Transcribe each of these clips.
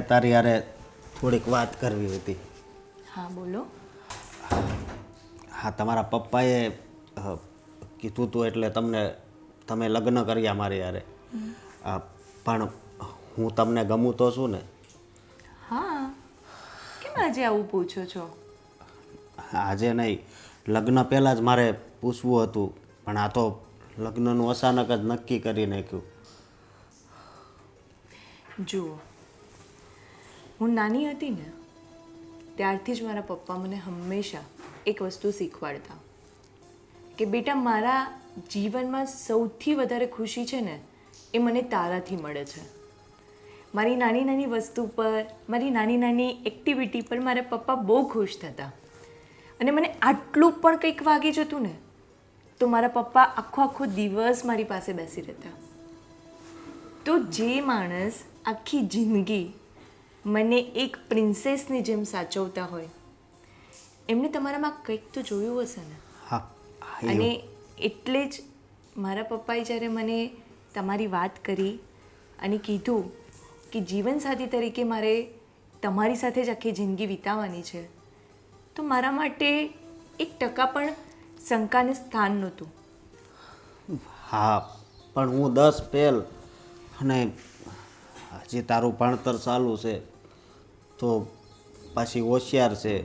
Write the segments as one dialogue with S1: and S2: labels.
S1: મારે તારી યારે થોડીક વાત કરવી હતી.
S2: હા બોલો.
S1: હા તમારા પપ્પાએ કીધું હતું એટલે તમને તમે લગ્ન કર્યા મારી યારે પણ હું તમને ગમું તો છું ને?
S2: હા. કેમ આજે આવું પૂછો છો?
S1: આજે નહીં. લગ્ન પહેલાં જ મારે પૂછવું હતું પણ આ તો લગ્નનું અચાનક જ નક્કી કરી નાખ્યું.
S2: જુઓ હું નાની હતી ને, ત્યારથી જ મારા પપ્પા મને હંમેશા એક વસ્તુ શીખવાડતા. કે બેટા, મારા જીવનમાં સૌથી વધારે ખુશી છે ને, એ મને તારાથી મળે છે. મારી નાની નાની વસ્તુ પર, મારી નાની નાની એક્ટિવિટી પર મારા પપ્પા બહુ ખુશ થતા. અને મને આટલું પણ કંઈક વાગી જતું ને, તો મારા પપ્પા આખો આખો દિવસ મારી પાસે બેસી રહેતા. તો જે માણસ આખી જિંદગી મને એક પ્રિન્સેસની જેમ સાચવતા હોય. એમને તમારામાં કંઈક તો જોયું હશે ને?
S1: હા
S2: અને એટલે જ મારા પપ્પાએ જ્યારે મને તમારી વાત કરી અને કીધું કે જીવનસાથી તરીકે મારે તમારી સાથે જ આખી જિંદગી વિતાવવાની છે તો મારા માટે એક ટકા પણ શંકાને સ્થાન નહોતું.
S1: હા પણ હું દસ પેલ અને હજી તારું ભણતર ચાલુ છે. તો પાછી હોશિયાર છે.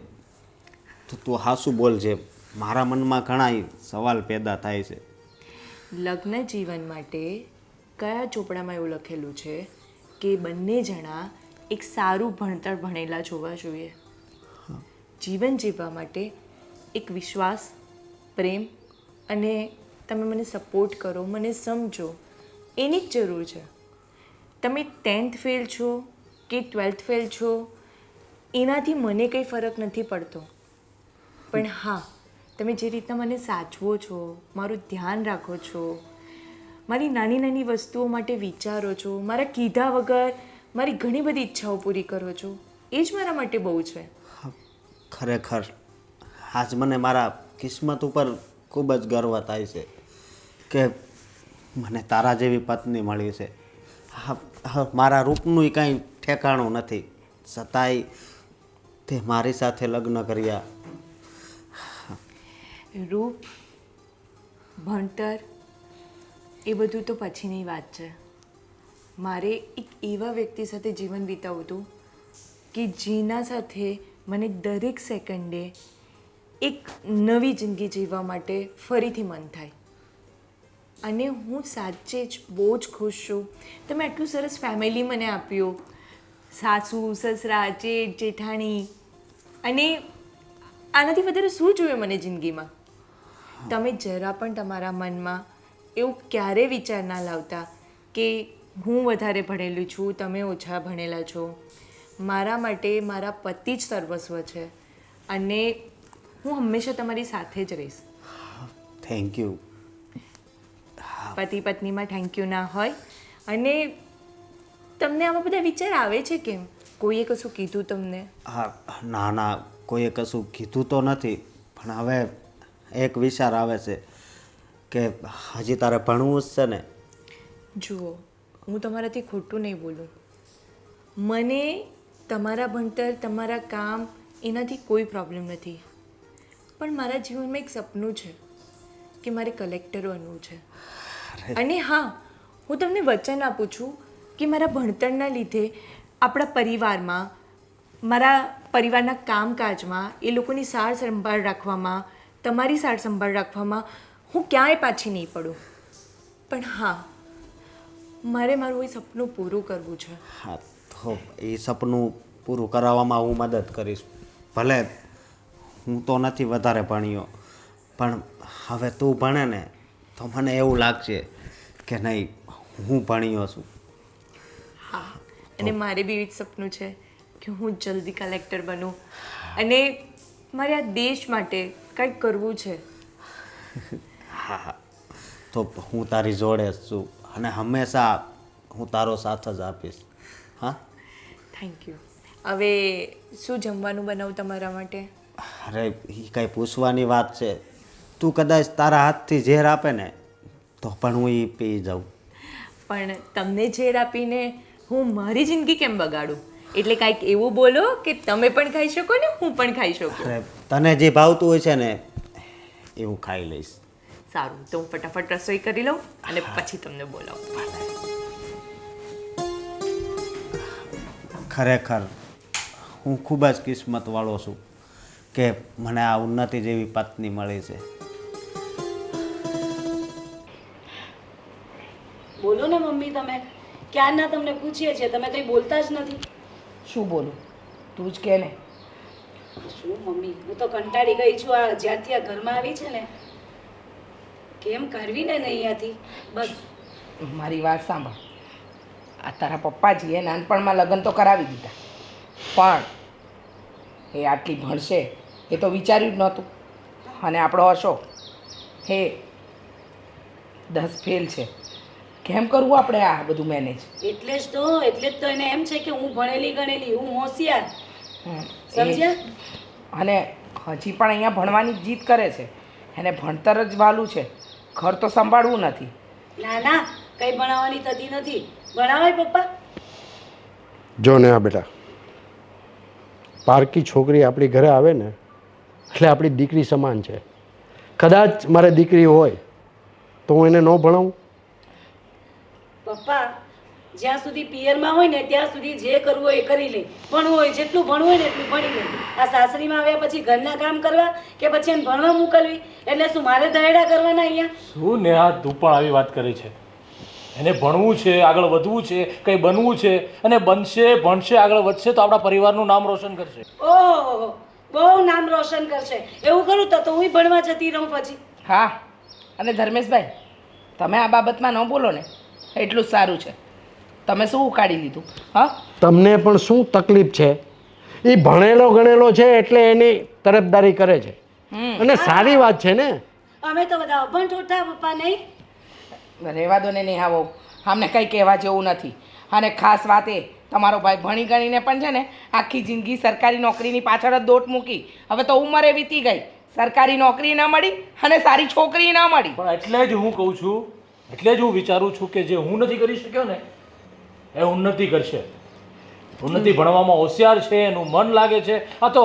S1: તો તું હાસું બોલજે મારા મનમાં ઘણા સવાલ પેદા થાય છે.
S2: લગ્ન જીવન માટે કયા ચોપડામાં એવું લખેલું છે કે બંને જણા એક સારું ભણતર ભણેલા જોવા જોઈએ? જીવન જીવવા માટે એક વિશ્વાસ પ્રેમ અને તમે મને સપોર્ટ કરો મને સમજો એની જ જરૂર છે. તમે ટેન્થ ફેલ છો કે ટ્વેલ્થ ફેલ છો? એનાથી મને કંઈ ફરક નથી પડતો. પણ હા, તમે જે રીતના મને સાચવો છો, મારું ધ્યાન રાખો છો, મારી નાની નાની વસ્તુઓ માટે વિચારો છો, મારા કીધા વગર મારી ઘણી બધી ઈચ્છાઓ પૂરી કરો છો, એ જ મારા માટે બહુ છે.
S1: ખરેખર. આજ મને મારા કિસ્મત ઉપર ખૂબ જ ગર્વ થાય છે કે મને તારા જેવી પત્ની મળી છે. મારા રૂપનું કાંઈ ઠેકાણું નથી. છતાંય તે મારી સાથે લગ્ન કર્યા.
S2: રૂપ, ભણતર, એ બધું તો પછીની વાત છે. મારે એક એવા વ્યક્તિ સાથે જીવન વિતાવવું હતું કે જેના સાથે મને દરેક સેકન્ડે એક નવી જિંદગી જીવવા માટે ફરીથી મન થાય. અને હું સાચે જ બહુ જ ખુશ છું. તમે આટલું સરસ ફેમિલી મને આપ્યું. સાસુ સસરા જેઠ જેઠાણી. અને આનાથી વધારે શું જોઈએ મને જિંદગીમાં? તમે જરા પણ તમારા મનમાં એવું ક્યારે વિચાર ના લાવતા કે હું વધારે ભણેલું છું તમે ઓછા ભણેલા છો? મારા માટે મારા પતિ જ સર્વસ્વ છે અને હું હંમેશા તમારી સાથે જ રહીશ.
S1: થેન્ક યુ
S2: પતિ પત્નીમાં થેન્ક યુ ના હોય અને તમને આવા બધા વિચાર આવે છે કેમ? કોઈએ કશું કીધું તમને?
S1: હા ના ના કોઈએ કશું કીધું તો નથી પણ હવે એક વિચાર આવે છે કે હજી તારે ભણવું જ છે ને.
S2: જુઓ હું તમારાથી ખોટું નહીં બોલું. મને તમારા ભણતર તમારા કામ એનાથી કોઈ પ્રોબ્લેમ નથી. પણ મારા જીવનમાં એક સપનું છે કે મારે કલેક્ટર બનવું છે. અને હા હું તમને વચન આપું છું કે મારા ભણતરના લીધે આપણા પરિવારમાં, મારા પરિવારના કામકાજમાં એ લોકોની સાર સંભાળ રાખવામાં, તમારી સાર સંભાળ રાખવામાં હું ક્યાંય પાછી નહીં પડું. પણ હા, મારે મારું એ સપનું પૂરું કરવું છે.
S1: હા, તો એ સપનું પૂરું કરાવવામાં હું મદદ કરીશ. ભલે હું તો નથી વધારે ભણ્યો, પણ હવે તું ભણે ને તો મને એવું લાગશે કે નહીં, હું ભણ્યો છું.
S2: હા. અને મારે બી એવી જ સપનું છે કે હું જલ્દી કલેક્ટર બનું. અને મારે આ દેશ માટે કંઈક કરવું છે.
S1: હા હા. તો હું તારી જોડે જ છું અને હંમેશા હું તારો સાથ જ આપીશ. હા?
S2: થેન્ક યુ હવે શું જમવાનું બનાવું તમારા માટે?
S1: અરે એ કાંઈ પૂછવાની વાત છે. તું કદાચ તારા હાથથી ઝેર આપે ને તો પણ હું એ પી જાઉં.
S2: પણ તમને ઝેર આપીને હું મારી જિંદગી કેમ બગાડું? એટલે કાંઈક એવું બોલો કે તમે પણ ખાઈ શકો ને હું પણ ખાઈ શકું.
S1: તને જે ભાવતું હોય છે ને એવું ખાઈ લઈશ.
S2: સારું તો હું ફટાફટ રસોઈ કરી લઉં અને પછી તમને બોલાવું.
S1: ખરેખર હું ખૂબ જ કિસ્મતવાળો છું કે મને આ ઉન્નતિ જેવી પત્ની મળી છે.
S3: ક્યારના તમને પૂછીએ છીએ? તમે કંઈ બોલતા જ નથી.
S4: શું બોલું? તું જ કે ને.
S3: શું મમ્મી? હું તો કંટાળી ગઈ છું આ જ્યારથી આ ઘરમાં આવી છે ને. કેમ કરવી ને અહીંયાથી? બસ.
S4: મારી વાત સાંભળ. આ તારા પપ્પાજીએ નાનપણમાં લગ્ન તો કરાવી દીધા. પણ એ આટલી ભણશે એ તો વિચાર્યું જ નહોતું. અને આપણો અશોક હે દસ ફેલ છે. કેમ કરવું આપણે આ બધું મેનેજ
S3: એટલે જ તો એટલે જ તો એને એમ છે કે હું ભણેલી ગણેલી હું હોશિયાર. સમજ્યા?
S4: અને હજી પણ અહીંયા ભણવાની જ જીદ કરે છે. એને ભણતર જ વાલું છે. ઘર તો સંભાળવું નથી.
S3: ના ના કંઈ ભણાવવાની થતી નથી. ભણાવાય પપ્પા?
S5: જો ને આ બેટા પારકી છોકરી આપણી ઘરે આવે ને એટલે આપણી દીકરી સમાન છે. કદાચ મારે દીકરી હોય તો હું એને ન ભણાવું.
S3: પપ્પા જ્યાં સુધી પિયરમાં હોય ને ત્યાં સુધી જે કરવું હોય એ કરી લે. ભણવું હોય જેટલું ભણવું હોય ને એટલું ભણી લે. આ સાસરીમાં આવ્યા પછી ઘરના કામ કરવા કે પછી એને ભણવા મોકલવી? એટલે શું મારે દહેડા કરવાના અહીંયા?
S6: શું નેહા તું પણ આવી વાત કરી છે? એને ભણવું છે આગળ વધવું છે કંઈ બનવું છે અને બનશે ભણશે આગળ વધશે તો આપણા પરિવારનું નામ રોશન કરશે.
S3: ઓહો બહુ નામ રોશન કરશે. એવું કરું તો તો હું ભણવા જતી રહું પછી.
S4: હા અને ધર્મેશભાઈ તમે આ બાબતમાં ન બોલો ને. એટલું જ સારું છે. તમે શું ઉકાળી લીધું? હા?
S5: તમને પણ શું તકલીફ છે? એ ભણેલો ગણેલો છે એટલે એની તરફદારી કરે છે. અને સારી વાત છે ને?
S3: અમે તો બધા અભણ ઠોઠા પપ્પા નહીં.
S4: રહેવા દો ને નહીં આવો અમને કંઈ કહેવા જેવું નથી. અને ખાસ વાત એ તમારો ભાઈ ભણી ગણીને પણ છે ને આખી જિંદગી સરકારી નોકરીની પાછળ જ દોટ મૂકી. હવે તો ઉંમરે વીતી ગઈ. સરકારી નોકરી ન મળી અને સારી છોકરી ન મળી.
S6: પણ એટલે જ હું કહું છું એટલે જ હું વિચારું છું કે જે હું નથી કરી શક્યો ને એ ઉન્નતિ કરશે. ઉન્નતિ ભણવામાં હોશિયાર છે એનું મન લાગે છે. આ તો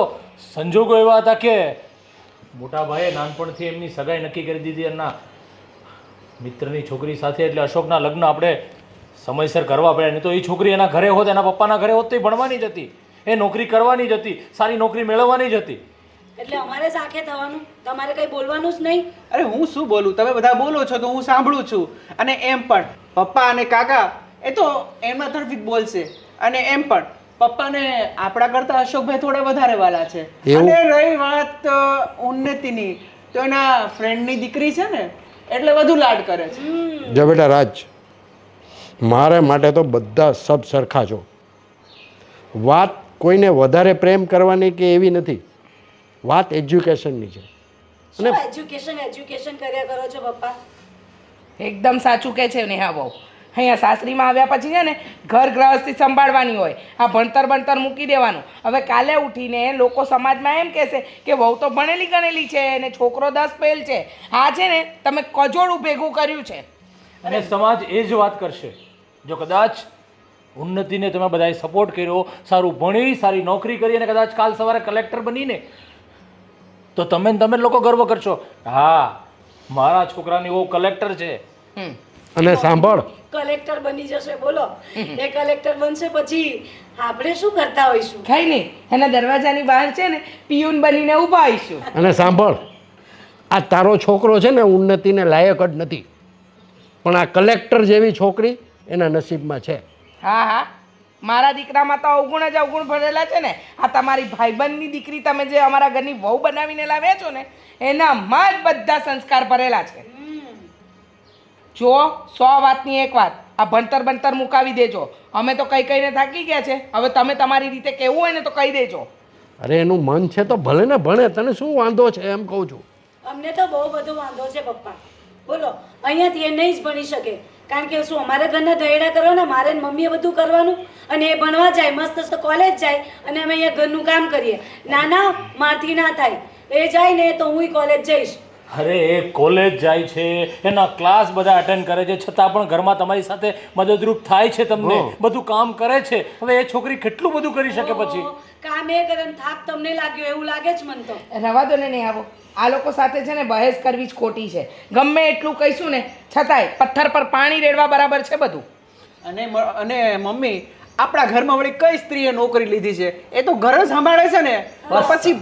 S6: સંજોગો એવા હતા કે મોટા ભાઈએ નાનપણથી એમની સગાઈ નક્કી કરી દીધી એમના મિત્રની છોકરી સાથે. એટલે અશોકના લગ્ન આપણે સમયસર કરવા પડ્યા. નહીં તો એ છોકરી એના ઘરે હોત એના પપ્પાના ઘરે હોત તો એ ભણવાની જ હતી. એ નોકરી કરવાની જ હતી સારી નોકરી મેળવવાની જ હતી.
S3: એટલે અમારે જ થવાનું. તમારે કંઈ બોલવાનું જ નહીં?
S7: અરે હું શું બોલું? તમે બધા બોલો છો તો હું સાંભળું છું. અને એમ પણ. પપ્પા અને કાકા એ તો એમના તરફથી જ બોલશે. અને એમ પણ. પપ્પાને આપણા કરતા અશોકભાઈ થોડા વધારે વાલા છે. અને રહી વાત ઉન્નતિની. તો એના ફ્રેન્ડની દીકરી છે ને એટલે વધુ લાડ કરે છે.
S5: જો બેટા રાજ મારે માટે તો બધા સબ સરખા છો. વાત કોઈને વધારે પ્રેમ કરવાની કે એવી નથી. વાત એજ્યુકેશનની છે.
S3: અને એજ્યુકેશન એજ્યુકેશન કર્યા કરો છો પપ્પા?
S4: એકદમ સાચું કહે છે નેહા બહુ અહીંયા સાસરીમાં આવ્યા પછી છે ને ઘર ગ્રહસ્થી સંભાળવાની હોય. આ ભણતર ભણતર મૂકી દેવાનું. હવે કાલે ઉઠીને લોકો સમાજમાં એમ કહેશે કે વહુ તો ભણેલી ગણેલી છે અને છોકરો દસ ફેલ છે. આ છે ને તમે કજોડું ભેગું કર્યું છે.
S6: અને સમાજ એ જ વાત કરશે. જો કદાચ ઉન્નતિને તમે બધાએ સપોર્ટ કર્યો સારું ભણી સારી નોકરી કરી અને કદાચ કાલ સવારે કલેક્ટર બનીને તો તમે તમે લોકો ગર્વ કરશો. હા મારા છોકરાની બહુ કલેક્ટર છે.
S5: અને સાંભળ.
S3: કલેક્ટર બની જશે બોલો. એ કલેક્ટર બનશે પછી આપણે શું કરતા હોઈશું?
S4: કઈ નહીં એના દરવાજાની બહાર છે ને પિયુન બનીને ઊભા આવીશું
S5: અને સાંભળ આ તારો છોકરો છે ને ઉન્નતિને લાયક જ નથી. પણ આ કલેક્ટર જેવી છોકરી એના નસીબમાં છે.
S4: હા હા. મારા દીકરામાં તો અવગુણ જ અવગુણ ભરેલા છે ને. આ તમારી ભાઈબંધની દીકરી તમે જે અમારા ઘરની વહુ બનાવીને લાવ્યા છો ને એનામાં જ બધા સંસ્કાર ભરેલા છે. જો સો વાતની એક વાત આ ભણતર ભણતર મુકાવી દેજો. અમે તો કઈ કઈને થાકી ગયા છે. હવે તમે તમારી રીતે કહેવું હોય ને તો કહી દેજો.
S5: અરે એનું મન છે તો ભલે ને ભણે તને શું વાંધો છે એમ કહું છું.
S3: અમને તો બહુ બધો વાંધો છે પપ્પા. બોલો અહીંયાથી એ નહીં જ ભણી શકે. કારણ કે શું અમારે ઘરના ધૈડા કરવાના મારે ને મમ્મીએ બધું કરવાનું અને એ ભણવા જાય મસ્ત કોલેજ જાય અને અમે અહીંયા ઘરનું કામ કરીએ. ના ના મારથી ના થાય. એ જાય ને તો હું કોલેજ જઈશ.
S6: અરે એ કોલેજ જાય છે એના ક્લાસ બધા અટેન્ડ કરે છે છતાં પણ ઘરમાં તમારી સાથે મદદરૂપ થાય છે તમને બધું કામ કરે છે. હવે એ છોકરી કેટલું બધું કરી શકે પછી?
S3: કામ કરન થાક તમને લાગ્યો એવું લાગે જ મને તો.
S4: રવા દો ને નહીં આવો. આ લોકો સાથે છે ને બહેસ કરવી જ ખોટી છે. ગમે એટલું કહીશું ને છતાંય પથ્થર પર પાણી રેડવા બરાબર છે બધું.
S7: અને અને મમ્મી આપણા ઘરમાં વળી કઈ સ્ત્રીએ નોકરી લીધી છે? એ તો ઘર જ સંભાળે છે ને? પછી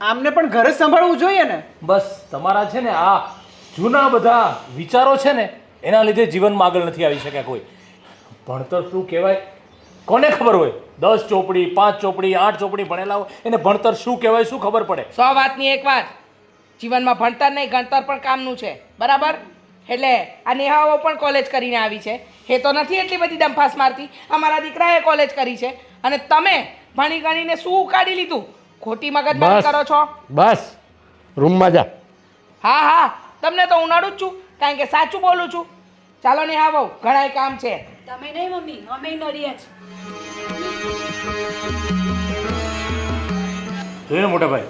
S7: આમને પણ ઘર જ સંભાળવું જોઈએ ને?
S6: બસ તમારા છે ને આ જૂના બધા વિચારો છે ને એના લીધે જીવનમાં આગળ નથી આવી શક્યા કોઈ. ભણતર શું કહેવાય? કોને ખબર હોય? દસ ચોપડી પાંચ ચોપડી આઠ ચોપડી ભણેલા હોય. એને ભણતર શું કહેવાય શું ખબર પડે?
S4: સો વાતની એક વાત. જીવનમાં ભણતર નહીં ગણતર પણ કામનું છે. બરાબર? એટલે આ નેહાઓ પણ કોલેજ કરીને આવી છે. એ તો નથી એટલી બધી દંફાસ મારતી. અમારા દીકરાએ કોલેજ કરી છે. અને તમે ભણી ગણીને શું ઉકાળી લીધું? ખોટી
S5: મગજ
S4: કરો છો.
S5: બસ. રૂમમાં જા.
S4: હા હા. તમને તો હું નડું જ છું. કારણ કે સાચું બોલું છું. ચાલો નેહા બહુ ઘણાય કામ છે.
S3: તમે નહીં મમ્મી. અમે નડીએ જ.
S6: જોયું ને મોટા ભાઈ?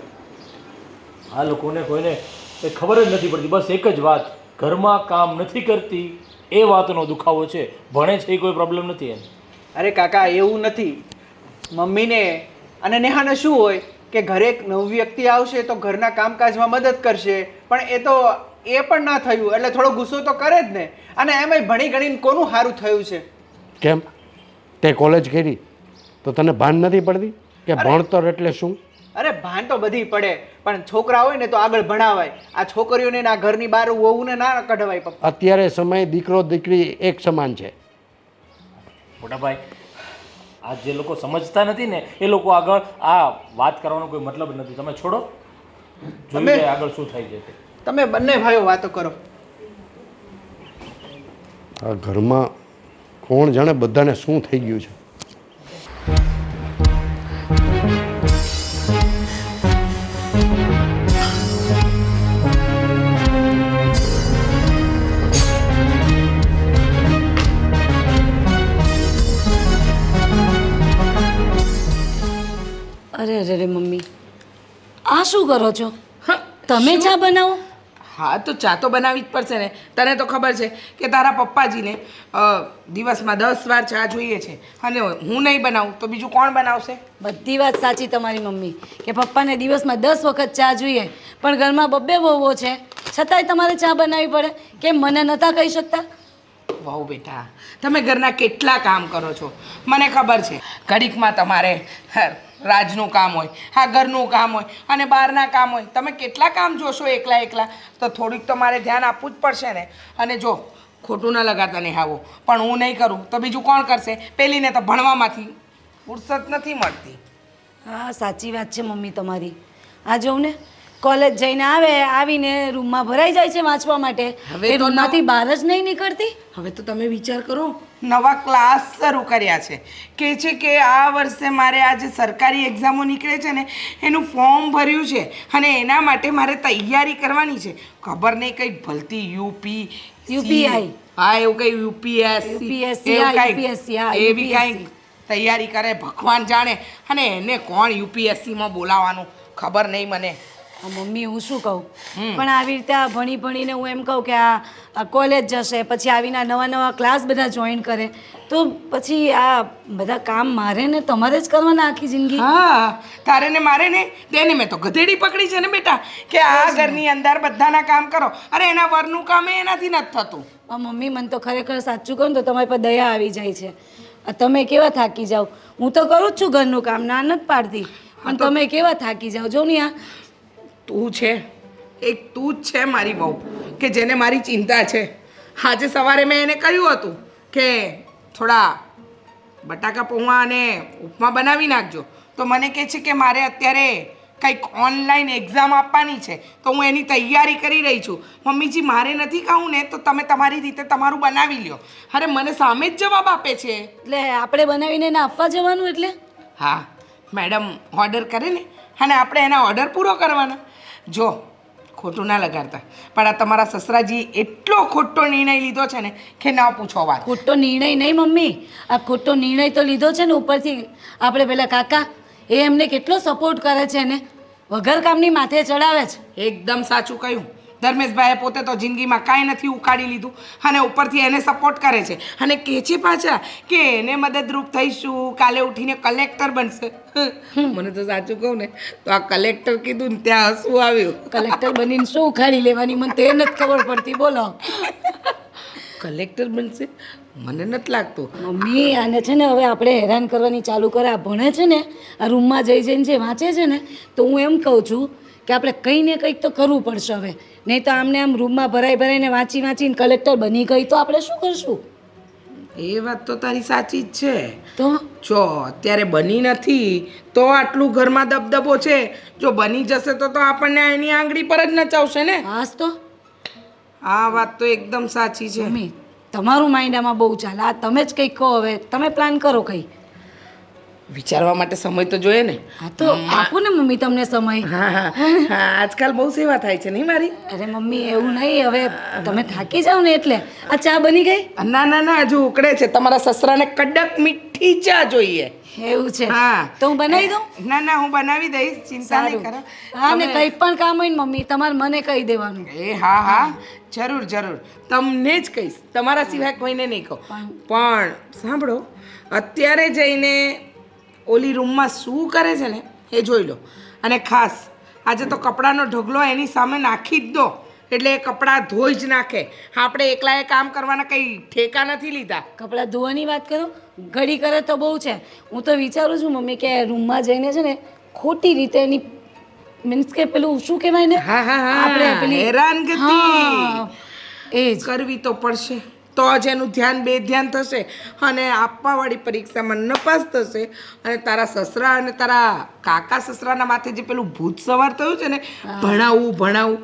S6: આ લોકોને કોઈને એ ખબર જ નથી પડતી. બસ એક જ વાત. ઘરમાં કામ નથી કરતી. એ વાતનો દુખાવો છે. ભણે છે એ કોઈ પ્રોબ્લેમ નથી એને.
S7: અરે કાકા એવું નથી. મમ્મીને અને નેહાને શું હોય કે ઘરે એક નવું વ્યક્તિ આવશે તો ઘરના કામકાજમાં મદદ કરશે પણ એ તો એ પણ ના થયું. એટલે થોડો ગુસ્સો તો કરે જ ને. અને એમાંય ભણી ગણીને કોનું સારું થયું છે?
S5: કેમ? તે કોલેજ કરી તો તને ભાન નથી પડતી? કે ભણતર એટલે શું?
S7: અરે ભાન તો બધી પડે પણ છોકરા હોય ને તો આગળ ભણાવાય. આ છોકરીઓને ના ઘરની બહાર વહુને ના કઢવાય પપ્પા.
S5: અત્યારે સમય દીકરો દીકરી એક સમાન છે.
S6: મોટાભાઈ આ જે લોકો સમજતા નથી ને એ લોકો આગળ આ વાત કરવાનો કોઈ મતલબ નથી. તમે છોડો.
S7: તમે-
S6: આગળ શું થાય છે
S7: તમે બંને ભાઈઓ વાતો કરો.
S5: આ ઘરમાં કોણ જાણે બધાને શું થઈ ગયું છે.
S3: શું કરો છો? તમે ચા બનાવો?
S4: હા તો ચા તો બનાવવી જ પડશે ને. તને તો ખબર છે કે તારા પપ્પાજીને દિવસમાં દસ વાર ચા જોઈએ છે. અને હું નહીં બનાવું તો બીજું કોણ બનાવશે?
S3: બધી વાત સાચી તમારી મમ્મી કે પપ્પાને દિવસમાં દસ વખત ચા જોઈએ. પણ ઘરમાં બબ્બે વહુઓ છે. છતાંય તમારે ચા બનાવવી પડે કેમ મને નતા કહી શકતા?
S4: વહુ બેટા તમે ઘરના કેટલા કામ કરો છો? મને ખબર છે. ઘડીકમાં તમારે રાજનું કામ હોય હા ઘરનું કામ હોય અને બહારના કામ હોય. તમે કેટલા કામ જોશો એકલા એકલા? તો થોડીક તો મારે ધ્યાન આપવું જ પડશે ને. અને જો ખોટું ન લગાતા નહીં આવો પણ હું નહીં કરું તો બીજું કોણ કરશે? પેલીને તો ભણવામાંથી ફુરસત નથી મળતી.
S3: હા સાચી વાત છે મમ્મી તમારી. આ જોઉં ને કોલેજ જઈને આવે આવીને રૂમમાં ભરાઈ જાય છે વાંચવા માટે.
S4: હવે
S3: રૂમમાંથી બહાર જ નહીં નીકળતી?
S4: હવે તો તમે વિચાર કરો નવા ક્લાસ શરૂ કર્યા છે. કે છે કે આ વર્ષે મારે આ જે સરકારી એક્ઝામો નીકળે છે ને એનું ફોર્મ ભર્યું છે અને એના માટે મારે તૈયારી કરવાની છે. ખબર નહીં કંઈ ભલતી યુપી
S3: યુપીઆઈ
S4: હા એવું કંઈ યુપીએસસી
S3: UPSC, હા,
S4: એવી
S3: UPSC.
S4: તૈયારી કરે ભગવાન જાણે. અને એને કોણ યુપીએસસીમાં બોલાવાનું ખબર નહીં મને.
S3: આ મમ્મી હું શું કહું? પણ આવી રીતે આ ભણી ભણીને હું એમ કહું કે આ કોલેજ જશે પછી આવીને નવા નવા ક્લાસ બધા જોઈન કરે તો પછી આ બધા કામ મારે ને તમારે જ કરવાના આખી જિંદગી?
S4: હા તારે ને મારે ને? તેને મેં તો ગધેડી પકડી છે ને બેટા કે આ ઘરની અંદર બધાના કામ કરો. અરે એના વરનું કામ એનાથી નથી થતું.
S3: મમ્મી મને તો ખરેખર સાચું કહું તો તમારી પર દયા આવી જાય છે. તમે કેવા થાકી જાઓ? હું તો કરું જ છું ઘરનું કામ ના નથી પાડતી. પણ તમે કેવા થાકી જાઓ? જો ને આ
S4: તું છે? એક તું જ છે મારી બહુ કે જેને મારી ચિંતા છે. આજે સવારે મેં એને કહ્યું હતું કે થોડા બટાકા પૌવા અને ઉપમા બનાવી નાખજો. તો મને કહે છે કે મારે અત્યારે કંઈક ઓનલાઈન એક્ઝામ આપવાની છે. તો હું એની તૈયારી કરી રહી છું. મમ્મીજી મારે નથી ખાવું ને તો તમે તમારી રીતે તમારું બનાવી લ્યો. અરે મને સામે જ જવાબ આપે છે.
S3: એટલે આપણે બનાવીને એને આપવા જવાનું એટલે?
S4: હા મેડમ ઓર્ડર કરે ને અને આપણે એના ઓર્ડર પૂરો કરવાના. જો ખોટું ના લગાડતા. પણ આ તમારા સસરાજી એટલો ખોટો નિર્ણય લીધો છે ને કે ના પૂછો વાત.
S3: ખોટો નિર્ણય નહીં મમ્મી. આ ખોટો નિર્ણય તો લીધો છે ને ઉપરથી આપણે પેલા કાકા એ એમને કેટલો સપોર્ટ કરે છે ને? વગર કામની માથે ચડાવે છે.
S4: એકદમ સાચું કહ્યું. ધર્મેશભાઈએ પોતે તો જિંદગીમાં કાંઈ નથી ઉકાળી લીધું અને ઉપરથી એને સપોર્ટ કરે છે. અને કહે છે પાછા કે એને મદદરૂપ થઈશું કાલે ઉઠીને કલેક્ટર બનશે. મને તો સાચું કહું ને તો આ કલેક્ટર કીધું ને ત્યાં હસવું આવ્યું.
S3: કલેક્ટર બનીને શું ઉખાડી લેવાની મને તો નથી ખબર પડતી બોલો.
S4: કલેક્ટર બનશે? મને નથી લાગતું.
S3: મમ્મી આને છે ને હવે આપણે હેરાન કરવાની ચાલુ કરે આ ભણે છે ને આ રૂમમાં જઈ જઈને જે વાંચે છે ને તો હું એમ કહું છું કે આપણે કંઈ ને કંઈક તો કરવું પડશે હવે. નહીં તો આમને આમ રૂમમાં ભરાઈ ભરાઈને વાંચી વાંચીને કલેક્ટર બની ગઈ તો આપણે શું કરશું?
S4: એ વાત તો તારી સાચી જ છે.
S3: તો?
S4: જો અત્યારે બની નથી તો આટલું ઘરમાં દબદબો છે. જો બની જશે તો તો આપણને એની આંગળી પર જ નચાવશે ને?
S3: હાસ તો.
S4: આ વાત તો એકદમ સાચી છે.
S3: મમ્મી તમારું માઇન્ડ આમાં બહુ ચાલે. આ તમે જ કંઈક કહો હવે. તમે પ્લાન કરો કંઈ.
S4: વિચારવા માટે સમય તો જોઈએ ને.
S3: તો આપો ને મમ્મી તમને સમય.
S4: હા હા આજકાલ બહુ સેવા થાય છે નહીં મારી?
S3: અરે મમ્મી એવું નહીં. હવે તમે થાકી જાઓ ને એટલે. આ ચા બની ગઈ?
S4: ના ના ના હજુ ઉકળે છે. તમારા સસરાને કડક મીઠી ચા જોઈએ.
S3: એવું છે?
S4: હા.
S3: તો હું બનાવી દઉં?
S4: ના ના હું બનાવી દઈશ. ચિંતા નહીં કરો.
S3: હા ને કંઈ પણ કામ હોય ને મમ્મી તમારે મને કહી દેવાનું.
S4: એ હા હા. જરૂર જરૂર. તમને જ કહીશ. તમારા સિવાય કોઈને નહીં કહું. પણ સાંભળો. અત્યારે જઈને ઓલી રૂમમાં શું કરે છે ને એ જોઈ લો. અને ખાસ આજે તો કપડાનો ઢગલો એની સામે નાખી જ દો. એટલે એ કપડાં ધોઈ જ નાખે. આપણે એકલાએ કામ કરવાના કંઈ ઠેકા નથી લીધા.
S3: કપડાં ધોવાની વાત કરો? ઘડી કરે તો બહુ છે. હું તો વિચારું છું મમ્મી કે રૂમમાં જઈને છે ને ખોટી રીતે એની મીન્સ કે પેલું શું કહેવાય ને?
S4: હા હા હા.
S3: આપણે
S4: હેરાનગતિ.
S3: એ જ.
S4: કરવી તો પડશે. તો જ એનું ધ્યાન બે ધ્યાન થશે અને આપવાવાળી પરીક્ષામાં નપાસ થશે અને તારા સસરા અને તારા કાકા સસરાના માથે જે પેલું ભૂત સવાર થયું છે ને ભણાવવું ભણાવવું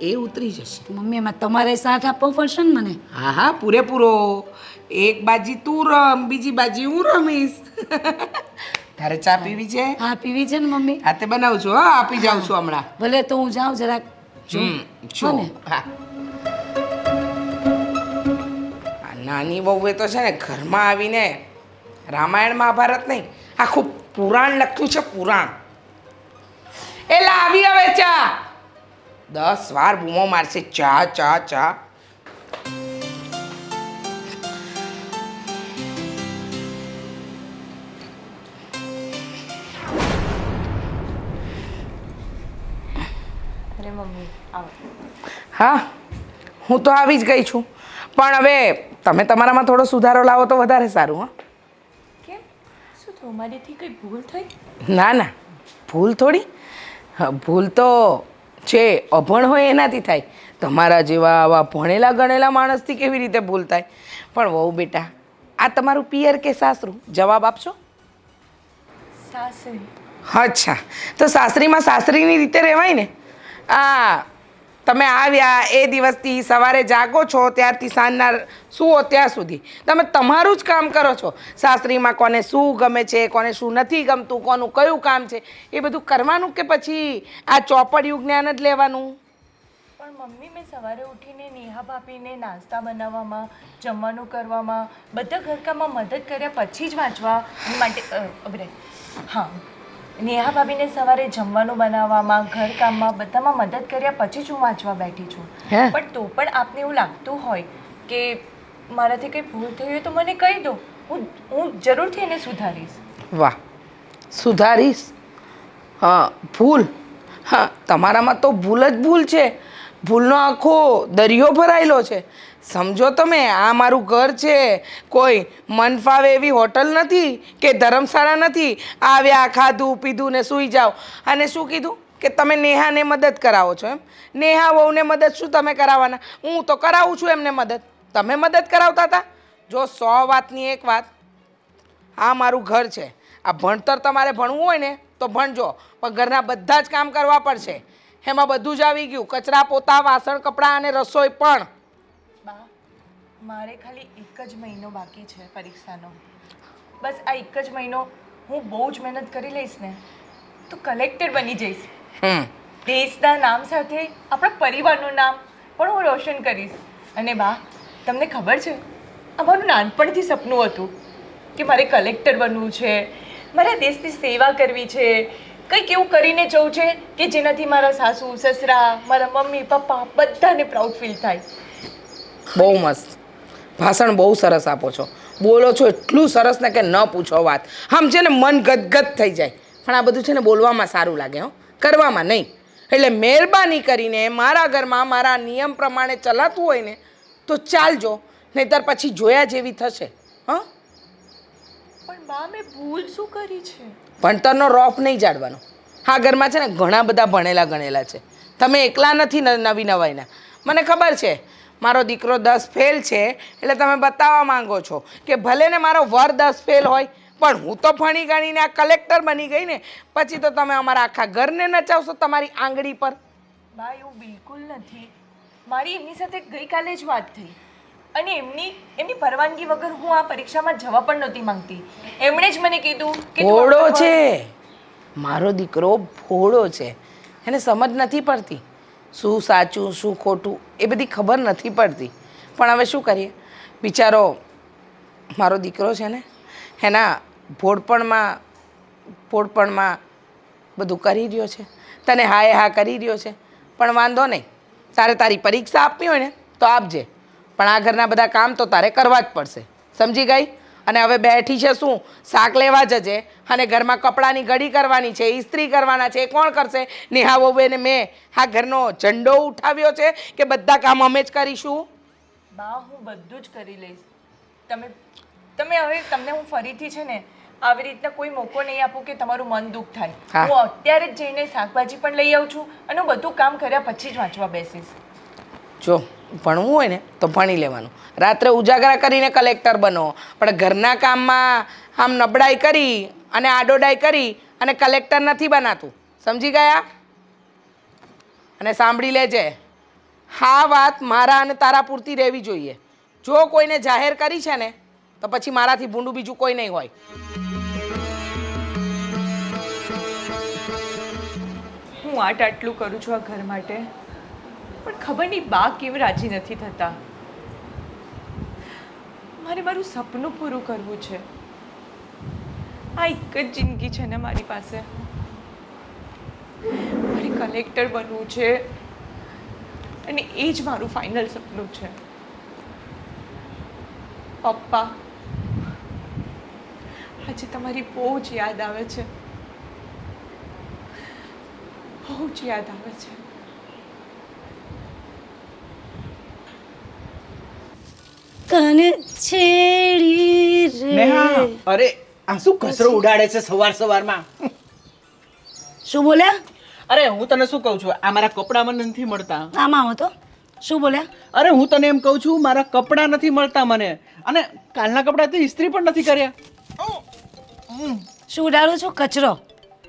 S4: એ ઉતરી જશે.
S3: મમ્મી એમાં તમારે સાથ આપવો પડશે ને મને?
S4: હા હા પૂરેપૂરો. એક બાજી તું રમ બીજી બાજી હું રમીશ. તારે ચા પીવી છે?
S3: હા પીવી છે ને મમ્મી.
S4: હાથે બનાવું છું હા આપી જાઉં છું હમણાં.
S3: ભલે તો હું જાઉં જરાક.
S4: જો,
S3: હો.
S4: નાની વહુએ તો છે ને ઘરમાં આવીને રામાયણ મહાભારત નહીં આખું પુરાણ લખ્યું છે પુરાણ. એ લાવી હવે ચા. દસ વાર બૂમો મારશે ચા ચા ચા.
S2: મમ્મી
S4: હા હું તો આવી જ ગઈ છું. પણ હવે તમે તમારામાં થોડો સુધારો લાવો તો વધારે સારું હા.
S2: કેમ? શું થયું? મારીથી કંઈ ભૂલ થઈ?
S4: ના ના. ભૂલ થોડી? હા, ભૂલ તો છે અભણ હોય એનાથી થાય. તમારા જેવા આવા ભણેલા ગણેલા માણસથી કેવી રીતે ભૂલ થાય? પણ વહુ બેટા આ તમારું પિયર કે સાસરું? જવાબ આપશો?
S2: સાસરી.
S4: અચ્છા. તો સાસરીમાં સાસરીની રીતે રહેવાય ને? આ તમે આવ્યા એ દિવસથી સવારે જાગો છો ત્યારથી સાંજના સુઓ ત્યાં સુધી તમે તમારું જ કામ કરો છો સાસરીમાં કોને શું ગમે છે કોને શું નથી ગમતું કોનું કયું કામ છે એ બધું કરવાનું કે પછી આ ચોપડિયું જ્ઞાન જ લેવાનું
S2: પણ મમ્મી મેં સવારે ઉઠીને નેહા ભાભીને નાસ્તા બનાવવામાં જમવાનું કરવામાં બધા ઘરકામમાં મદદ કર્યા પછી જ વાંચવા માટે હા નેહા ભાભીને સવારે જમવાનું બનાવવામાં ઘરકામમાં બધામાં મદદ કર્યા પછી જ હું વાંચવા બેઠી છું. પણ તો પણ આપને એવું લાગતું હોય કે મારાથી કંઈ ભૂલ થઈ હોય તો મને કહી દો. હું હું જરૂરથી એને સુધારીશ.
S4: વાહ. સુધારીશ? હા ભૂલ. હા તમારામાં તો ભૂલ જ ભૂલ છે. ભૂલનો આખો દરિયો ભરાયેલો છે. સમજો તમે, આ મારું ઘર છે. કોઈ મન ફાવે એવી હોટલ નથી કે ધર્મશાળા નથી? આવ્યા ખાધું, પીધું ને સૂઈ જાઓ. અને શું કીધું? કે તમે નેહાને મદદ કરાવો છો એમ? નેહા વહુને મદદ શું તમે કરાવવાના? હું તો કરાવું છું એમને મદદ. તમે મદદ કરાવતા હતા? જો સો વાતની એક વાત, આ મારું ઘર છે. આ ભણતર તમારે ભણવું હોય ને, તો ભણજો. પણ ઘરના બધા જ કામ કરવા પડશે. એમાં બધું જ આવી ગયું. કચરા પોતા, વાસણ કપડાં અને રસોઈ પણ.
S2: મારે ખાલી એક જ મહિનો બાકી છે પરીક્ષાનો. બસ આ એક જ મહિનો હું બહુ જ મહેનત કરી લઈશ ને તો કલેક્ટર બની જઈશ.
S4: હમ.
S2: દેશના નામ સાથે આપણા પરિવારનું નામ પણ હું રોશન કરીશ. અને બા તમને ખબર છે અમારું નાનપણથી સપનું હતું કે મારે કલેક્ટર બનવું છે મારે દેશની સેવા કરવી છે કંઈક એવું કરીને જવું છે કે જેનાથી મારા સાસુ સસરા મારા મમ્મી પપ્પા બધાને પ્રાઉડ ફીલ થાય.
S4: બહુ મસ્ત. ભાષણ બહુ સરસ આપો છો. બોલો છો એટલું સરસ ને કે ન પૂછો વાત. આમ છે ને મન ગદગદ થઈ જાય. પણ આ બધું છે ને બોલવામાં સારું લાગે હો. કરવામાં નહીં. એટલે મહેરબાની કરીને મારા ઘરમાં મારા નિયમ પ્રમાણે ચલાતું હોય ને તો ચાલજો. નહીતર પછી જોયા જેવી થશે. હં?
S2: પણ બા મેં ભૂલ શું કરી છે?
S4: ભણતરનો રોફ નહીં જાડવાનો. હા ઘરમાં છે ને ઘણા બધા ભણેલા ગણેલા છે. તમે એકલા નથી નવી નવાઈના મને ખબર છે મારો દીકરો દસ ફેલ છે એટલે તમે બતાવવા માંગો છો કે ભલે ને મારો વર દસ ફેલ હોય પણ હું તો ભણી ગણીને આ કલેક્ટર બની ગઈ ને પછી તો તમે અમારા આખા ઘરને નચાવશો તમારી આંગળી પર.
S2: બા એવું બિલકુલ નથી. મારી એમની સાથે ગઈકાલે જ વાત થઈ. અને એમની એમની પરવાનગી વગર હું આ પરીક્ષામાં જવા પણ નહોતી માંગતી. એમણે જ મને કીધું કે
S4: ભોળો છે. મારો દીકરો ભોળો છે. એને સમજ નથી પડતી. શું સાચું, શું ખોટું, એ બધી ખબર નથી પડતી. પણ હવે શું કરીએ? બિચારો, મારો દીકરો છે ને, એના ભોળપણમાં ભોળપણમાં બધું કરી રહ્યો છે. તને હાય હા કરી રહ્યો છે. પણ વાંધો નહીં. તારે તારી પરીક્ષા આપવી હોય ને, તો આપજે. પણ આ ઘરના બધા કામ તો તારે કરવા જ પડશે. સમજી ગઈ? અને હવે બેઠી છે શું? શાક લેવા જજે. અને ઘરમાં કપડાની ઘડી કરવાની છે ઇસ્ત્રી કરવાના છે એ કોણ કરશે? નેહા વહુએ મેં હા ઘરનો ઝંડો ઉઠાવ્યો છે કે બધા કામ અમે જ કરીશું?
S2: બા હું બધું જ કરી લઈશ. તમે તમે હવે તમને હું ફરીથી છે ને આવી રીતના કોઈ મોકો નહીં આપું કે તમારું મન દુઃખ થાય.
S4: હું
S2: અત્યારે જ જઈને શાકભાજી પણ લઈ આવું છું અને હું બધું કામ કર્યા પછી જ વાંચવા બેસીશ.
S4: જો ભણવું હોય ને, તો ભણી લેવાનું. રાત્રે ઉજાગરા કરીને કલેક્ટર બનો, પણ ઘરના કામમાં આમ નબળાઈ કરી અને આડોડાઈ કરી અને કલેક્ટર નથી બનાતું. સમજી ગયા? અને સાંભળી લેજે હા વાત મારા અને તારા પૂરતી રહેવી જોઈએ. જો કોઈને જાહેર કરી છે ને, તો પછી મારાથી ભૂંડું બીજું કોઈ નહીં હોય.
S2: હું આટ આટલું કરું છું આ ઘર માટે? પણ ખબર નહીં બા કેમ રાજી નથી થતા. મારે મારું સપનું પૂરું કરવું છે. આ એક જ જિંદગી છે ને મારી પાસે. મારે કલેક્ટર બનવું છે. અને એ જ મારું ફાઇનલ સપનું છે. પપ્પા. આજે તમારી બહુ જ યાદ આવે છે. બહુ જ યાદ આવે છે.
S3: કને છેડી રે?
S7: નેહા અરે આ શું કચરો ઉડાડે છે સવાર સવારમાં?
S3: શું બોલ્યા?
S7: અરે હું તને શું કહું છું? આ મારા કપડામાં નથી મળતા.
S3: આમાં આવો તો. શું બોલ્યા?
S7: અરે હું તને એમ કહું છું મારા કપડાં નથી મળતા મને. અને કાલના કપડાં તો ઇસ્ત્રી પણ નથી કર્યા.
S3: શું ઉડાડો છો? કચરો.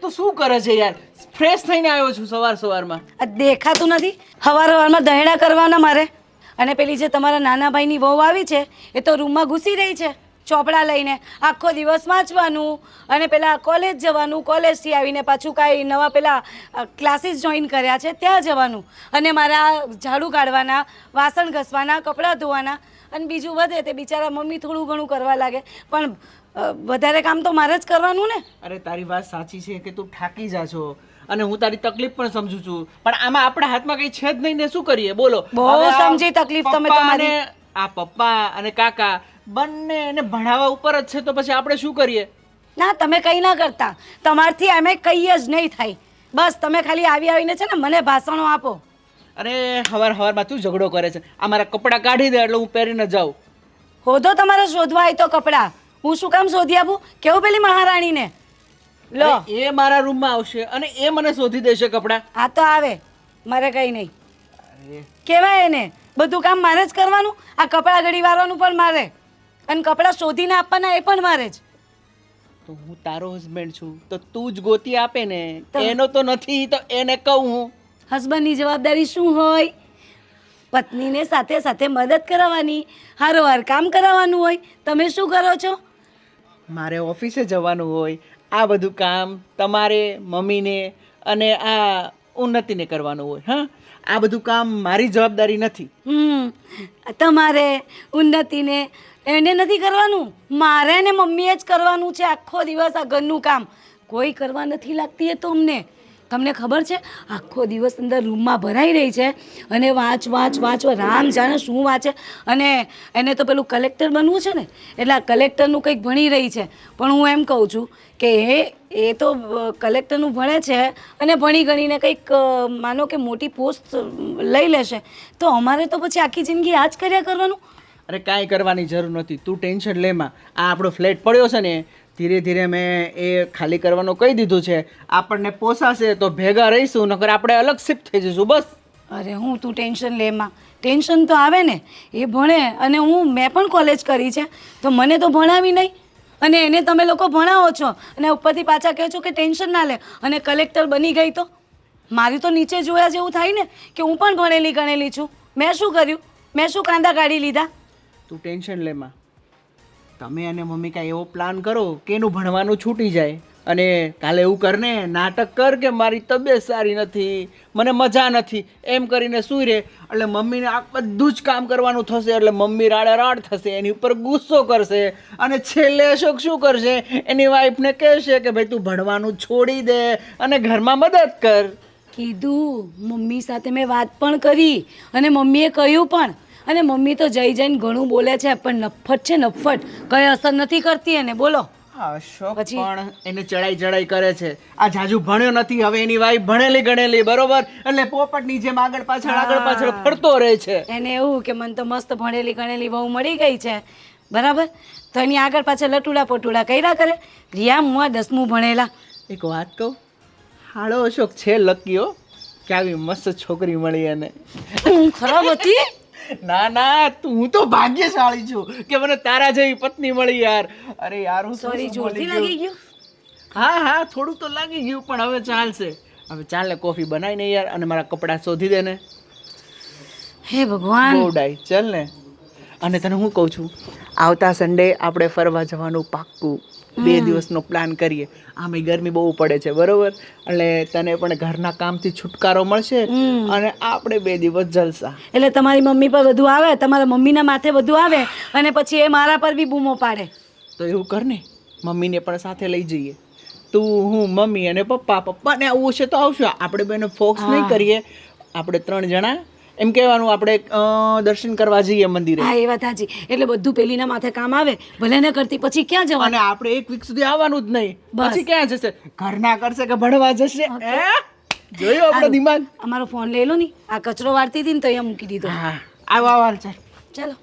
S7: તો શું કરે છે યાર? ફ્રેશ થઈને આવ્યો છું સવાર સવારમાં.
S3: આ દેખાતું નથી. સવાર હવારમાં દહેડા કરવાના મારે. અને પેલી જે તમારા નાના ભાઈની વહુ આવી છે, એ તો રૂમમાં ઘૂસી રહી છે, ચોપડા લઈને આખો દિવસ વાંચવાનું અને પેલા કોલેજ જવાનું કોલેજથી આવીને પાછું કાંઈ નવા પેલા ક્લાસીસ જોઈન કર્યા છે, ત્યાં જવાનું. અને મારા ઝાડુ કાઢવાના, વાસણ ઘસવાના, કપડાં ધોવાના અને બીજું વધે તે બિચારા મમ્મી થોડું ઘણું કરવા લાગે. પણ વધારે કામ તો મારે જ કરવાનું ને.
S7: અરે તારી વાત સાચી છે કે તું થાકી જા છો અને હું તારી તકલીફ પણ સમજુ છું. પણ આમાં આપણા હાથમાં કઈ છે જ નહીં ને શું કરીએ? બોલો.
S3: બહુ સમજી તકલીફ તમે તમારી.
S7: આ પપ્પા અને કાકા બંને એને ભણાવવા ઉપર જ છે તો પછી આપણે શું કરીએ?
S3: ના તમે કંઈ ના કરતા. તમારથી અમે કંઈ જ નહીં થાય. બસ તમે ખાલી આવી આવીને છે ને મને ભાષણો આપો.
S7: અરે હવાર હવારમાં તું ઝઘડો કરે છે. આ મારા કપડાં કાઢી દે એટલે હું પહેરીને જાઉં.
S3: હોદો તમારે શોધવા આવી તો કપડાં. હું શું કામ શોધી આપું? કેવું પેલી મહારાણીને? લો.
S7: એ મારા રૂમમાં આવશે અને એ મને શોધી દેશે કપડાં.
S3: આ તો આવે. મારે કંઈ નહીં. કેવાય એને. બધું કામ મારે જ કરવાનું. આ કપડાં ઘડી વાળવાનું પણ મારે. અને કપડાં શોધીને આપવાના એ પણ મારે જ.
S7: તો હું તારો હસબન્ડ છું. તો તું જ ગોતી આપે ને. એનો તો નથી તો એને કહું હું.
S3: હસબન્ડની જવાબદારી શું હોય? પત્નીને સાથે સાથે મદદ કરાવવાની હારોહાર કામ કરાવવાનું હોય. તમે શું કરો છો?
S7: મારે ઓફિસે જવાનું હોય. આ બધું કામ તમારે, મમ્મીને અને આ ઉન્નતિને કરવાનું હોય, હા? આ બધું કામ મારી જવાબદારી નથી.
S3: હમ. તમારે ઉન્નતિને એને નથી કરવાનું. મારે ને મમ્મીએ જ કરવાનું છે આખો દિવસ આ ઘરનું કામ. કોઈ કરવા નથી લાગતી એ તો અમને. તમને ખબર છે? આખો દિવસ અંદર રૂમમાં ભરાઈ રહી છે અને વાંચ વાંચ વાંચ, રામ જાણે શું વાંચે. અને એને તો પેલું કલેક્ટર બનવું છે ને, એટલે આ કલેક્ટરનું કંઈક ભણી રહી છે. પણ હું એમ કહું છું કે એ એ તો કલેક્ટરનું ભણે છે અને ભણી ગણીને કંઈક માનો કે મોટી પોસ્ટ લઈ લેશે. તો અમારે તો પછી આખી જિંદગી આ જ કર્યા કરવાનું?
S7: અરે કાંઈ કરવાની જરૂર નથી તું ટેન્શન લેમાં આ આપણો ફ્લેટ પડ્યો છે ને ધીરે ધીરે મેં એ ખાલી કરવાનું કહી દીધું છે. આપણને પોસાશે તો ભેગા રહીશું નકર આપણે અલગ શિફ્ટ થઈ જઈશું બસ.
S3: અરે હું તું ટેન્શન લેમાં ટેન્શન તો આવે ને એ ભણે અને હું મેં પણ કોલેજ કરી છે તો મને તો ભણાવી નહીં. અને એને તમે લોકો ભણાવો છો અને ઉપરથી પાછા કહો છો કે ટેન્શન ના લે. અને કલેક્ટર બની ગઈ તો? મારી તો નીચે જોયા જેવું થાય ને કે હું પણ ભણેલી ગણેલી છું. મેં શું કર્યું? મેં શું કાંદા કાઢી લીધા?
S7: તું ટેન્શન લેમાં તમે અને મમ્મી કાંઈ એવો પ્લાન કરો કે એનું ભણવાનું છૂટી જાય. અને કાલે એવું કર ને નાટક કર કે મારી તબિયત સારી નથી, મને મજા નથી, એમ કરીને સૂઈ રહે. એટલે મમ્મીને આ બધું જ કામ કરવાનું થશે, એટલે મમ્મી રાડે રાડ થશે, એની ઉપર ગુસ્સો કરશે. અને છેલ્લે અશોક શું કરશે? એની વાઈફને કહેશે કે ભાઈ, તું ભણવાનું છોડી દે અને ઘરમાં મદદ કર.
S3: કીધું. મમ્મી સાથે મેં વાત પણ કરી અને મમ્મીએ કહ્યું પણ અને મમ્મી તો જઈ જઈને ઘણું બોલે છે પણ નફટ છે નફટ કઈ અસર નથી કરતી એને બોલો.
S7: હા અશોક? પણ એને ચડાઈ ચડાઈ કરે છે. આ જાજુ ભણ્યો નથી હવે એની વાઈફ ભણેલી ગણેલી બરોબર? એટલે પોપટની જેમ આગળ પાછળ આગળ પાછળ ફરતો રહે છે.
S3: એને એવું કે મને તો મસ્ત ભણેલી ગણેલી બહુ મળી ગઈ છે. બરાબર? તો એની આગળ પાછળ લટુડા પટુડા કર્યા કરે. રિયા મુઆ દસમું ભણેલા.
S7: એક વાત કહું? હાળો અશોક છે લકીઓ કે આવી મસ્ત છોકરી મળી એને.
S3: હું ખરાબ હતી?
S7: ના ના હું તો ભાગ્યશાળી છું કે મને તારા જેવી પત્ની મળી યાર. અરે યાર હું
S3: સોરી જોરથી લાગી
S7: ગયું? હા હા થોડું તો લાગી ગયું પણ હવે ચાલશે. હવે ચાલે કોફી બનાવીને યાર અને મારા કપડાં શોધી દે ને
S3: હે ભગવાન.
S7: બહુ ચાલ ને અને તને હું કહું છું આવતા સન્ડે આપણે ફરવા જવાનું પાક્કું. બે દિવસનો પ્લાન કરીએ. આમે ગરમી બહુ પડે છે બરોબર? એટલે તને પણ ઘરના કામથી છુટકારો મળશે અને આપણે બે દિવસ જલસા.
S3: એટલે તમારી મમ્મી પર બધું આવે? તમારા મમ્મીના માથે બધું આવે? અને પછી એ મારા પર બી બૂમો પાડે?
S7: તો એવું કર ને. મમ્મીને પણ સાથે લઈ જઈએ. તું હું મમ્મી અને પપ્પા. પપ્પાને આવવું છે તો આવશું. આપણે બેને ફોક્સ નહીં કરીએ. આપણે ત્રણ જણા એમ કહેવાનું આપણે દર્શન કરવા જઈએ મંદિરે.
S3: હા એ વાત સાચી એટલે બધું પેલીના માથે કામ આવે ભલે ને કરતી પછી ક્યાં જવાનું?
S7: અને આપણે એક વીક સુધી આવવાનું જ નહીં. પછી ક્યાં જશે? ઘરના કરશે કે ભણવા જશે? જોયું આપણો દિમાગ?
S3: અમારો ફોન લઈ લો ને. આ કચરો વાળતી હતી ને તો અહીંયા મૂકી દીધો.
S7: હા. આવો આવો ચાલ.
S3: ચાલો.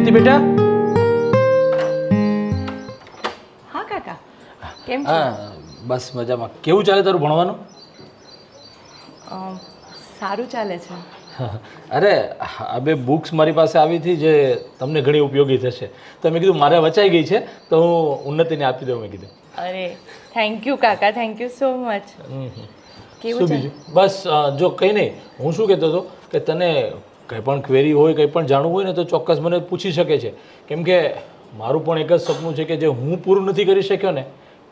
S6: નથી બેટા?
S2: કેમ
S6: હા બસ મજામાં. કેવું ચાલે તારું ભણવાનું?
S2: અ, સારું ચાલે છે.
S6: અરે આ બે બુક્સ મારી પાસે આવી હતી જે તમને ઘણી ઉપયોગી થશે. તો મેં કીધું મારે વચાઈ ગઈ છે તો હું ઉન્નતિને આપી દઉં મેં કીધું.
S2: અરે થેન્ક યુ કાકા થેન્ક યુ સો મચ
S6: શું બીજું? બસ અ, જો કંઈ નહીં હું શું કહેતો હતો કે તને કંઈ પણ ક્વેરી હોય કંઈ પણ જાણવું હોય ને તો ચોક્કસ મને પૂછી શકે છે. કેમ કે મારું પણ એક જ સપનું છે કે જે હું પૂરું નથી કરી શક્યો ને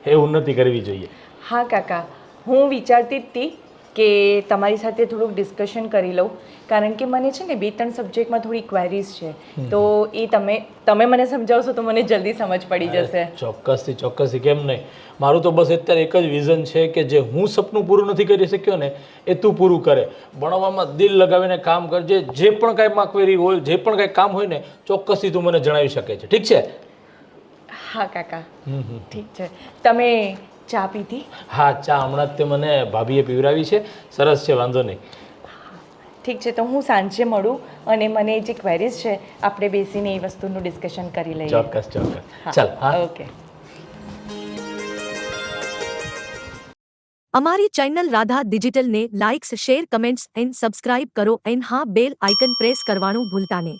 S6: એ ઉન્નતિ કરવી જોઈએ.
S2: હા કાકા. હું વિચારતી જ હતી કે તમારી સાથે થોડુંક ડિસ્કશન કરી લઉં. કારણ કે મને છે ને બે ત્રણ સબ્જેક્ટમાં થોડી ક્વેરીઝ છે. તો એ તમે તમે મને સમજાવશો તો મને જલ્દી સમજ પડી જશે.
S6: ચોક્કસથી ચોક્કસથી. કેમ નહીં? મારું તો બસ અત્યારે એક જ વિઝન છે કે જે હું સપનું પૂરું નથી કરી શક્યો ને એ તું પૂરું કરે. ભણવામાં દિલ લગાવીને કામ કરજે. જે પણ કાંઈ ક્વેરી હોય જે પણ કાંઈ કામ હોય ને ચોક્કસથી તું મને જણાવી શકે છે. ઠીક છે?
S2: હા કાકા. ઠીક છે. તમે ચા પીધી?
S6: હા ચા હમણાં જ તે મને ભાભીએ પીવરાવી છે. સરસ છે વાંધો નહીં.
S2: ઠીક છે તો હું સાંજે મળું અને મને જે ક્વેરીઝ છે આપણે બેસીને એ વસ્તુનું ડિસ્કશન કરી લઈએ.
S6: ચોક્કસ ચોક્કસ. ચાલ હા.
S2: ઓકે.
S8: અમારી channel Radha ડિજિટલને likes share comments and subscribe કરો એન્ડ હા બેલ આઇકન પ્રેસ કરવાનું ભૂલતા નહીં.